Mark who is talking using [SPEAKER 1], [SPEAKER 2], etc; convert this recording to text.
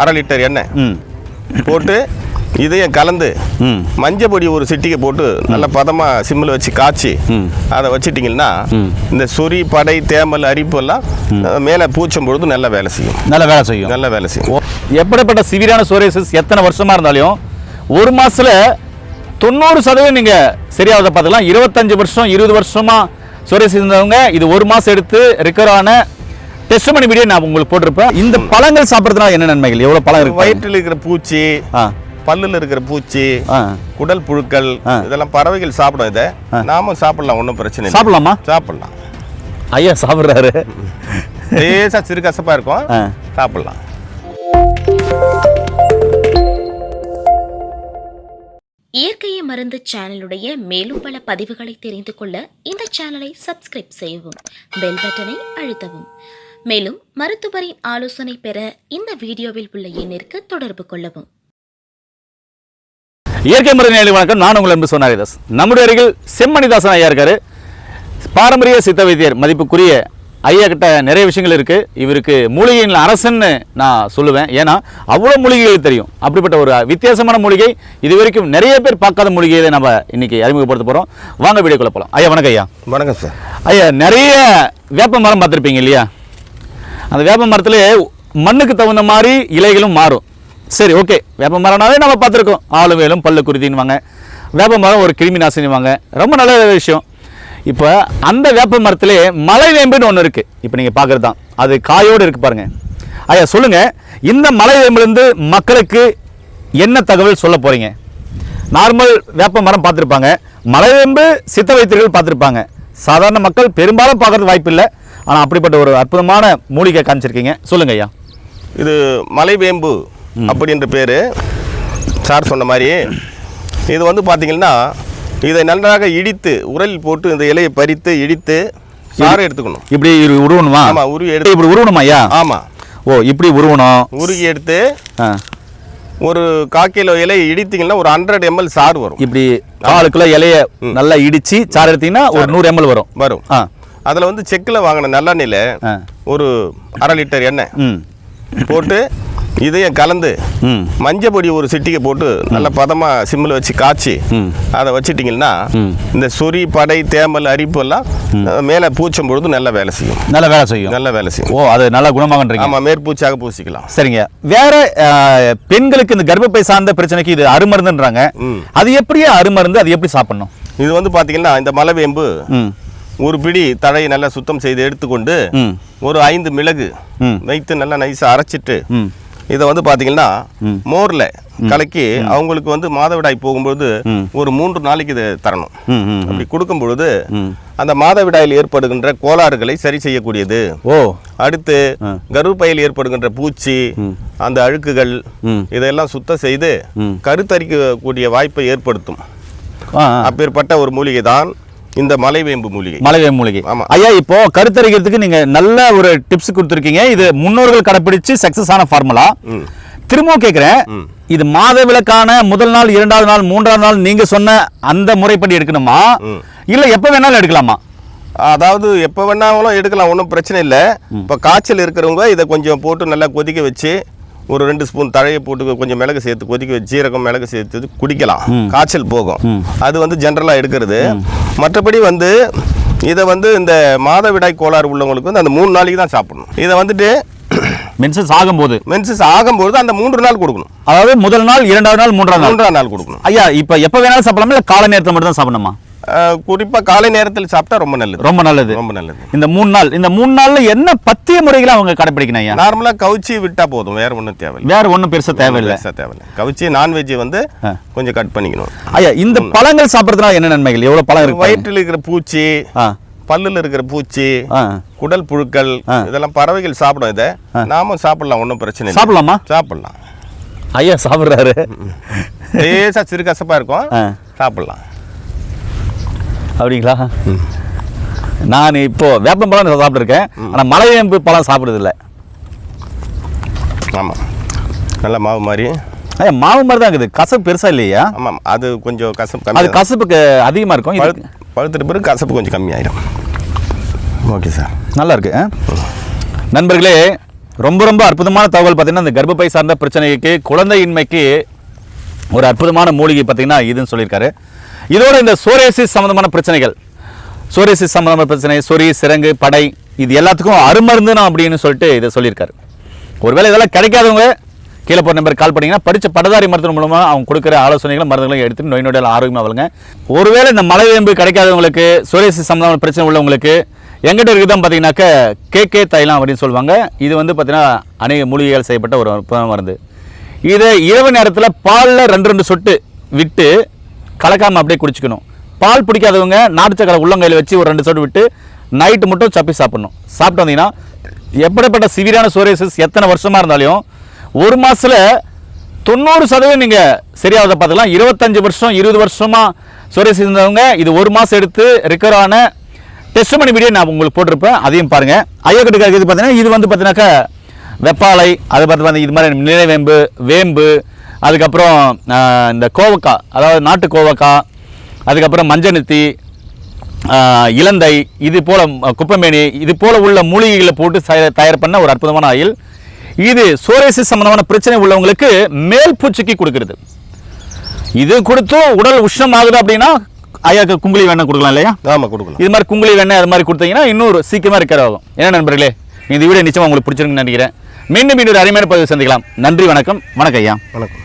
[SPEAKER 1] அரை லிட்டர் எண்ணெய்
[SPEAKER 2] ம்.
[SPEAKER 1] போட்டு இதையும் கலந்து மஞ்சள் பொடி ஒரு சிட்டிகை போட்டு நல்ல பதமாக சிம்மில் வச்சு காய்ச்சி. அதை வச்சிட்டிங்கன்னா. இந்த சொறி படை தேமல் அரிப்பு எல்லாம் மேலே பூச்சும் பொழுது நல்ல வேலை செய்யும்.
[SPEAKER 2] நல்ல வேலை செய்யும்.
[SPEAKER 1] நல்ல வேலை செய்யும்.
[SPEAKER 2] எப்படிப்பட்ட சிவியரான சோரியாசிஸ் எத்தனை வருஷமா இருந்தாலும் ஒரு மாசத்துல தொண்ணூறு சதவீதம் நீங்க சரியாவதை பார்த்துக்கலாம். இருபத்தஞ்சு வருஷம் இருபது வருஷமா சோரியாசிஸ் இருந்தவங்க இது ஒரு மாசம் எடுத்து ரிக்கவர் ஆன டெஸ்ட் வீடியோ நான் உங்களுக்கு போட்டிருப்பேன். இந்த பழங்கள் சாப்பிட்றதுனால என்ன நன்மைகள்? எவ்வளவு பழம் இருக்கு
[SPEAKER 1] வயிற்றில் இருக்கிற பூச்சி பல்லில் இருக்கிற பூச்சி குடல் புழுக்கள். இதெல்லாம் பறவைகள் சாப்பிடும் இதை. நாமும் சாப்பிடலாம் ஒன்றும் பிரச்சனை இல்லை.
[SPEAKER 2] சாப்பிடலாமா?
[SPEAKER 1] சாப்பிடலாம்.
[SPEAKER 2] ஐயா சாப்பிட்றாரு.
[SPEAKER 1] லேசாக சிறு கசப்பாக இருக்கும். சாப்பிடலாம்.
[SPEAKER 3] இயற்கையை மருந்து சேனலுடைய மேலும் பல பதிவுகளை தெரிந்து கொள்ள இந்த சேனலை சப்ஸ்கிரைப் செய்யவும் பெல் பட்டனை அழுத்தவும். மேலும் மருத்துவரின் ஆலோசனை பெற இந்த வீடியோவில் உள்ள எண்ணிற்கு தொடர்பு கொள்ளவும்.
[SPEAKER 2] இயற்கை முறை வணக்கம். நான் உங்கள் அன்பு சோனாரிதாஸ் நம்முடைய அருகில் செம்மணிதாசன் ஐயா இருக்காரு. பாரம்பரிய சித்த வைத்தியர் மதிப்புக்குரிய ஐயா கிட்ட நிறைய விஷயங்கள் இருக்கு. இவருக்கு மூலிகையின் அரசன்னு நான் சொல்லுவேன். ஏன்னா அவ்வளோ மூலிகைகள் தெரியும். அப்படிப்பட்ட ஒரு வித்தியாசமான மூலிகை. இது வரைக்கும் நிறைய பேர் பார்க்காத மூலிகையை நம்ம இன்னைக்கு அறிமுகப்படுத்த போறோம். வாங்க வீடியோக்குள்ள போகலாம் ஐயா வணக்கம் ஐயா.
[SPEAKER 1] வணக்கம் சார்.
[SPEAKER 2] ஐயா நிறைய வேப்ப மரம் பார்த்துருப்பீங்க இல்லையா? அந்த வேப்ப மரத்துல மண்ணுக்கு தகுந்த மாதிரி இலைகளும் மாறும். சரி ஓகே வேப்ப மரம்னாலே நம்ம பார்த்துருக்கோம். ஆளு வேலும் பல்லு குருதின்னுவாங்க. வேப்ப மரம் ஒரு கிருமி நாசினிவாங்க ரொம்ப நல்ல விஷயம். இப்போ அந்த வேப்ப மரத்திலே மலை வேம்புன்னு ஒன்று இருக்குது இப்போ நீங்கள் பார்க்குறது தான் அது காயோடு இருக்குது பாருங்க. ஐயா சொல்லுங்கள் இந்த மலை வேம்புலேருந்து மக்களுக்கு என்ன தகவல் சொல்ல போகிறீங்க நார்மல் வேப்ப மரம் பார்த்துருப்பாங்க. மலைவேம்பு சித்த வைத்தியர்கள் பார்த்துருப்பாங்க. சாதாரண மக்கள் பெரும்பாலும் பார்க்கறது வாய்ப்பு இல்லை ஆனால் அப்படிப்பட்ட ஒரு அற்புதமான மூலிகை காமிச்சிருக்கீங்க. சொல்லுங்க ஐயா
[SPEAKER 1] இது மலைவேம்பு அப்படின்ற பேர். சார் சொன்ன மாதிரி. இது வந்து பார்த்தீங்கன்னா இதை நன்றாக இடித்து உரலில் போட்டு இந்த இலையை பறித்து இடித்து சாறை எடுத்துக்கணும்.
[SPEAKER 2] இப்படி உருவணுமா?
[SPEAKER 1] ஆமா உருவி எடுத்து
[SPEAKER 2] இப்படி உருவணுமா ஐயா?
[SPEAKER 1] ஆமாம்
[SPEAKER 2] ஓ இப்படி உருவணும்.
[SPEAKER 1] உருகி எடுத்து
[SPEAKER 2] ஆ,
[SPEAKER 1] ஒரு காக்கிலோ இலையை இடித்தீங்கன்னா ஒரு ஹண்ட்ரட் எம்எல் சாறு வரும்.
[SPEAKER 2] இப்படி காலு கிலோ இலைய நல்லா இடிச்சு சாறு எடுத்தீங்கன்னா ஒரு நூறு எம்எல் வரும்.
[SPEAKER 1] வரும்.
[SPEAKER 2] ஆ.
[SPEAKER 1] அதில் வந்து செக்கில் வாங்கின நல்லெண்ணெயில். ஒரு அரை லிட்டர் எண்ணெய்
[SPEAKER 2] ம்.
[SPEAKER 1] போட்டு இதையும் கலந்து மஞ்சள் பொடி ஒரு சிட்டிகை போட்டு நல்ல பதமாக சிம்மில் வச்சு காய்ச்சி. அதை வச்சிட்டிங்கன்னா. இந்த சொறி படை தேமல் அரிப்பு எல்லாம் மேலே பூச்சும் பொழுது நல்ல வேலை செய்யும்.
[SPEAKER 2] நல்ல வேலை செய்யும்.
[SPEAKER 1] நல்ல வேலை செய்யும்.
[SPEAKER 2] ஓ அது நல்லா குணமாகன்றீங்க.
[SPEAKER 1] ஆமாம் மேற்பூச்சாக பூசிக்கலாம்.
[SPEAKER 2] சரிங்க. வேற பெண்களுக்கு இந்த கர்ப்பப்பை சார்ந்த பிரச்சனைக்கு இது அருமருந்துன்றாங்க.
[SPEAKER 1] ம்.
[SPEAKER 2] அது எப்படியே அருமருந்து அது எப்படி சாப்பிடணும்?
[SPEAKER 1] இது வந்து பார்த்தீங்கன்னா இந்த மலைவேம்பு
[SPEAKER 2] ம்.
[SPEAKER 1] ஒரு பிடி தழையை நல்லா சுத்தம் செய்து எடுத்துக்கொண்டு ஒரு ஐந்து மிளகு. வைத்து நல்லா நைஸாக அரைச்சிட்டு இதை வந்து பார்த்தீங்கன்னா மோரில் கலக்கி அவங்களுக்கு வந்து மாதவிடாய் போகும்பொழுது. ஒரு மூன்று நாளைக்கு இதை தரணும் அப்படி கொடுக்கும் பொழுது. அந்த மாதவிடாயில் ஏற்படுகின்ற கோளாறுகளை சரி செய்யக்கூடியது
[SPEAKER 2] ஓ
[SPEAKER 1] அடுத்து கருப்பையில் ஏற்படுகின்ற பூச்சி அந்த அழுக்குகள்
[SPEAKER 2] ம்.
[SPEAKER 1] இதெல்லாம் சுத்தம் செய்து. கருத்தரிக்கக்கூடிய வாய்ப்பை ஏற்படுத்தும். அப்பேற்பட்ட ஒரு மூலிகை தான் இந்த மலைவேம்பு மூலிகை.
[SPEAKER 2] மலைவே மூலிகை.
[SPEAKER 1] ஆமா.
[SPEAKER 2] ஐயா இப்போ கருத்தரிக்கிறதுக்கு நீங்க நல்ல ஒரு டிப்ஸ் கொடுத்துருக்கீங்க. இது முன்னோர்கள் கடைப்பிடிச்சு சக்சஸ் ஆன ஃபார்முலா. திரும்பவும் கேட்குறேன் இது மாதவிலக்கான முதல் நாள் இரண்டாவது நாள் மூன்றாவது நாள் நீங்க சொன்ன அந்த முறைப்படி எடுக்கணுமா? இல்ல எப்ப வேணாலும் எடுக்கலாமா?
[SPEAKER 1] அதாவது எப்போ வேணாலும் எடுக்கலாம் ஒன்றும் பிரச்சனை இல்லை. இப்போ காய்ச்சல் இருக்கிறவங்க இதை கொஞ்சம் போட்டு நல்லா கொதிக்க வச்சு ஒரு ரெண்டு ஸ்பூன் தழையை போட்டு கொஞ்சம் மிளகு சேர்த்து கொதிக்க வச்சு ஜீரகம் மிளகு சேர்த்து குடிக்கலாம். காய்ச்சல் போகும். அது வந்து ஜென்ரலாக எடுக்கிறது. மற்றபடி வந்து இதை வந்து இந்த மாதவிடாய் கோளாறு உள்ளவங்களுக்கு வந்து அந்த மூணு நாளைக்கு தான் சாப்பிடணும். இதை வந்துட்டு
[SPEAKER 2] மென்சஸ் ஆகும்போது.
[SPEAKER 1] மென்சஸ் ஆகும்போது அந்த மூன்று நாள் கொடுக்கணும்.
[SPEAKER 2] அதாவது முதல் நாள் இரண்டாவது நாள் மூன்றாவது நாள்.
[SPEAKER 1] மூன்றாம் நாள் கொடுக்கணும்.
[SPEAKER 2] ஐயா இப்ப எப்ப வேணாலும் சாப்பிடலாமா? இல்ல காலை நேரத்துல மட்டும் தான் சாப்பிடணுமா?
[SPEAKER 1] குறிப்பாக காலை நேரத்தில் சாப்பிட்டா ரொம்ப நல்லது.
[SPEAKER 2] ரொம்ப நல்லது.
[SPEAKER 1] ரொம்ப நல்லது.
[SPEAKER 2] இந்த மூணு நாள் இந்த மூணு நாள்ல என்ன பத்திய முறைகளை அவங்க கடைப்பிடிக்கணும் ஐயா?
[SPEAKER 1] நார்மலாக கவுச்சி விட்டா போதும் வேற ஒன்றும் தேவையில்லை.
[SPEAKER 2] வேற ஒண்ணும் பெருசா தேவையில்லை.
[SPEAKER 1] பெருசா தேவையில்லை. கவிச்சி நான்வெஜ் வந்து கொஞ்சம் கட் பண்ணிக்கணும்.
[SPEAKER 2] ஐயா இந்த பழங்கள் சாப்பிட்றதுனால என்ன நன்மைகள்? எவ்வளவு பழம் இருக்கு
[SPEAKER 1] வயிற்றில் இருக்கிற பூச்சி பல்லுல இருக்கிற பூச்சி குடல் புழுக்கள் இதெல்லாம் பறவைகள் சாப்பிடும் இதை. நாமும் சாப்பிடலாம் ஒன்றும் பிரச்சனை
[SPEAKER 2] சாப்பிடலாமா?
[SPEAKER 1] சாப்பிடலாம்.
[SPEAKER 2] ஐயா சாப்பிட்றாரு.
[SPEAKER 1] லேசா சிறு கசப்பா இருக்கும். சாப்பிடலாம்.
[SPEAKER 2] அப்படிங்களா? நான் இப்போ வேப்பம் பழம் சாப்பிட்ருக்கேன் ஆனால் மலைவேம்பு பழம் சாப்பிடுறது இல்லை
[SPEAKER 1] ஆமாம் நல்ல மாவு மாதிரி.
[SPEAKER 2] ஐயா மாவு மாதிரி தான் இருக்குது. கசப்பு பெருசா இல்லையா?
[SPEAKER 1] ஆமாம் அது கொஞ்சம் கசப்பு
[SPEAKER 2] அது கசப்புக்கு அதிகமாக இருக்கும்.
[SPEAKER 1] பழுத்துட்டு பிறகு கசப்பு கொஞ்சம் கம்மியாயிடும் ஓகே சார்.
[SPEAKER 2] நல்லா இருக்கு ஆ? நண்பர்களே ரொம்ப ரொம்ப அற்புதமான தகவல் பார்த்தீங்கன்னா இந்த கர்ப்பப்பை சார்ந்த பிரச்சனைக்கு குழந்தையின்மைக்கு ஒரு அற்புதமான மூலிகை பார்த்தீங்கன்னா இதுன்னு சொல்லியிருக்காரு. இதோட இந்த சோரேசிஸ் சம்மந்தமான பிரச்சனைகள். சோரேசிஸ் சம்மந்தமான பிரச்சனை சொறி சிறங்கு படை இது எல்லாத்துக்கும் அருமருந்து நான் அப்படின்னு சொல்லிட்டு இதை சொல்லியிருக்காரு. ஒருவேளை இதெல்லாம் கிடைக்காதவங்க கீழே போகிற நம்பர் கால் பண்ணிங்கன்னா படித்த பட்டதாரி மருத்துவம் மூலமாக அவங்க கொடுக்குற ஆலோசனைகளும் மருந்துகளும் எடுத்து நோய் நொடியால் ஆரோக்கியமாக வளங்க ஒருவேளை இந்த மலைவேம்பு கிடைக்காதவங்களுக்கு சோரேசிஸ் சம்மந்தமான பிரச்சனை உள்ளவங்களுக்கு எங்கிட்ட இருக்குதான் பார்த்தீங்கன்னாக்க கேகே தைலம் அப்படின்னு சொல்லுவாங்க. இது வந்து பார்த்தீங்கன்னா அநேக மூலிகைகள் செய்யப்பட்ட ஒரு மருந்து இதை இரவு நேரத்தில் பாலில் ரெண்டு ரெண்டு சொட்டு விட்டு கலக்காமல் அப்படியே குடிச்சிக்கணும். பால் பிடிக்காதவங்க நாட்டுச்சக்கரை உள்ளங்கையில் வச்சு ஒரு ரெண்டு சொட்டு விட்டு நைட்டு மட்டும் சப்பி சாப்பிடணும். சாப்பிட்டு வந்தீங்கன்னா எப்படிப்பட்ட சிவியரான சோரியசஸ் எத்தனை வருஷமாக இருந்தாலும் ஒரு மாதத்தில் தொண்ணூறு சதவீதம் நீங்கள் சரியாவதை பார்த்துக்கலாம். இருபத்தஞ்சு வருஷம் இருபது வருஷமாக சோரியஸ் இருந்தவங்க இது ஒரு மாதம் எடுத்து ரெக்கவர் ஆன டெஸ்ட் மணி வீடியோ நான் உங்களுக்கு போட்டிருப்பேன். அதையும் பாருங்கள் ஐயக்கட்டுக்காக இது பார்த்தீங்கன்னா இது வந்து பார்த்தீங்கன்னாக்கா வெப்பாலை அது பார்த்து பார்த்தீங்க இது மாதிரி நிலவேம்பு வேம்பு அதுக்கப்புறம் இந்த கோவக்காய் அதாவது நாட்டு கோவக்காய் அதுக்கப்புறம் மஞ்சநெத்தி இலந்தை இது போல குப்பைமேனி இது போல உள்ள மூலிகைகளை போட்டு தயார் பண்ண ஒரு அற்புதமான ஆயில். இது சோரேசிஸ் சம்பந்தமான பிரச்சனை உள்ளவங்களுக்கு மேல் பூச்சிக்கு கொடுக்கிறது. இது கொடுத்தும் உடல் உஷ்ணம் ஆகுது அப்படின்னா ஐயாக்கு குங்குலி வேணா கொடுக்கலாம் இல்லையா?
[SPEAKER 1] ஆமாம் கொடுக்கலாம்.
[SPEAKER 2] இது மாதிரி குங்குலி வெண்ணெய் அது மாதிரி கொடுத்தீங்கன்னா இன்னொரு சீக்கிரமாக ரிக்கவர் ஆகும். என்ன நண்பர்களே? இந்த வீடியோ நிச்சயமாக உங்களுக்கு பிடிச்சிருக்குன்னு நினைக்கிறேன். மீண்டும் இன்னொரு அருமையான பதிவு சந்திக்கலாம். நன்றி வணக்கம். வணக்கம் ஐயா.
[SPEAKER 1] வணக்கம்.